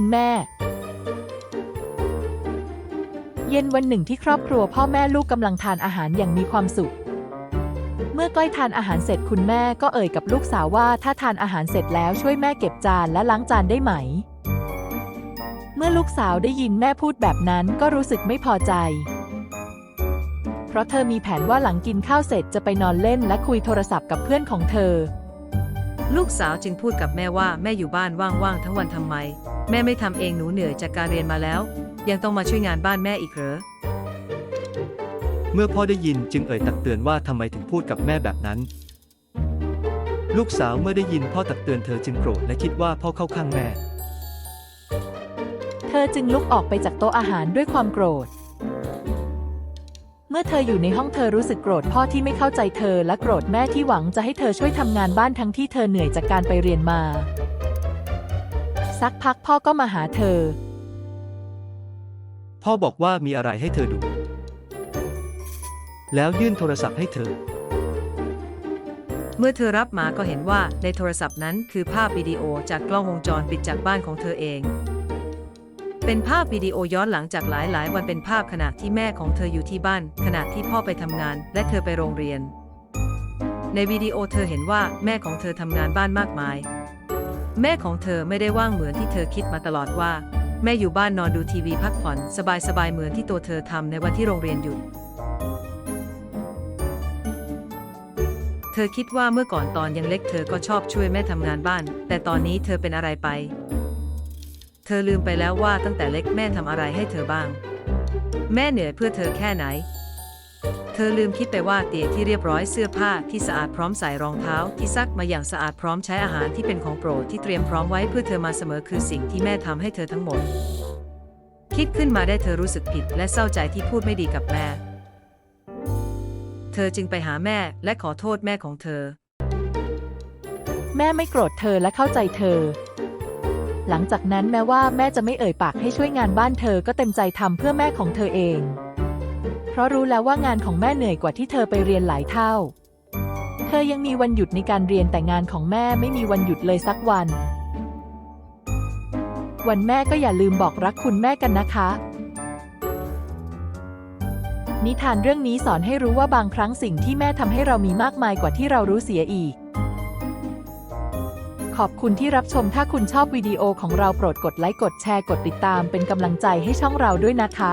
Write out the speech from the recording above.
คุณแม่ เย็นวันหนึ่งที่ครอบครัวพ่อแม่ลูกกำลังทานอาหารอย่างมีความสุข เมื่อใกล้ทานอาหารเสร็จคุณแม่ก็เอ่ยกับลูกสาวว่าถ้าทานอาหารเสร็จแล้วช่วยแม่เก็บจานและล้างจานได้ไหม เมื่อลูกสาวได้ยินแม่พูดแบบนั้นก็รู้สึกไม่พอใจ เพราะเธอมีแผนว่าหลังกินข้าวเสร็จจะไปนอนเล่นและคุยโทรศัพท์กับเพื่อนของเธอลูกสาวจึงพูดกับแม่ว่าแม่อยู่บ้านว่างๆทั้งวันทำไม แม่ไม่ทำเองหนูเหนื่อยจากการเรียนมาแล้ว ยังต้องมาช่วยงานบ้านแม่อีกเหรอ เมื่อพ่อได้ยินจึงเอ่ยตักเตือนว่าทำไมถึงพูดกับแม่แบบนั้น ลูกสาวเมื่อได้ยินพ่อตักเตือนเธอจึงโกรธและคิดว่าพ่อเข้าข้างแม่ เธอจึงลุกออกไปจากโต๊ะอาหารด้วยความโกรธ เมื่อเธออยู่ในห้องเธอรู้สึกโกรธพ่อที่ไม่เข้าใจเธอและโกรธแม่ที่หวังจะให้เธอช่วยทำงานบ้านทั้งที่เธอเหนื่อยจากการไปเรียนมา สักพักพ่อก็มาหาเธอ พ่อบอกว่ามีอะไรให้เธอดู แล้วยื่นโทรศัพท์ให้เธอ เมื่อเธอรับมาก็เห็นว่าในโทรศัพท์นั้นคือภาพวิดีโอจากกล้องวงจรปิดจากบ้านของเธอเอง เป็นภาพวิดีโอย้อนหลังจากหลายหลายๆวันเป็นภาพขณะที่แม่ของเธออยู่ที่บ้าน ขณะที่พ่อไปทำงาน และเธอไปโรงเรียน ในวิดีโอเธอเห็นว่าแม่ของเธอทำงานบ้านมากมาย แม่ของเธอไม่ได้ว่างเหมือนที่เธอคิดมาตลอดว่า แม่อยู่บ้านนอนดูทีวีพักผ่อนสบายๆเหมือนที่ตัวเธอทำในวันที่โรงเรียนหยุด เธอคิดว่าเมื่อก่อนตอนยังเล็กเธอก็ชอบช่วยแม่ทำงานบ้าน แต่ตอนนี้เธอเป็นอะไรไป เธอลืมไปแล้วว่าตั้งแต่เล็กแม่ทำอะไรให้เธอบ้าง แม่เหนื่อยเพื่อเธอแค่ไหน เธอลืมคิดไปว่าเตียงที่เรียบร้อยเสื้อผ้าที่สะอาดพร้อมใส่รองเท้าที่ซักมาอย่างสะอาดพร้อมใช้อาหารที่เป็นของโปรดที่เตรียมพร้อมไว้เพื่อเธอมาเสมอคือสิ่งที่แม่ทำให้เธอทั้งหมด คิดขึ้นมาได้เธอรู้สึกผิดและเศร้าใจที่พูดไม่ดีกับแม่ เธอจึงไปหาแม่และขอโทษแม่ของเธอ แม่ไม่โกรธเธอและเข้าใจเธอ หลังจากนั้นแม้ว่าแม่จะไม่เอ่ยปากให้ช่วยงานบ้านเธอก็เต็มใจทำเพื่อแม่ของเธอเอง ราะรู้แล้วว่างานของแม่เหนื่อยกว่าที่เธอไปเรียนหลายเท่า เธอยังมีวันหยุดในการเรียนแต่งานของแม่ไม่มีวันหยุดเลยสักวัน วันแม่ก็อย่าลืมบอกรักคุณแม่กันนะคะ นิทานเรื่องนี้สอนให้รู้ว่าบางครั้งสิ่งที่แม่ทำให้เรามีมากมายกว่าที่เรารู้เสียอีกขอบคุณที่รับชม ถ้าคุณชอบวิดีโอของเราโปรดกดไลค์ กดแชร์ กดติดตามเป็นกำลังใจให้ช่องเราด้วยนะคะ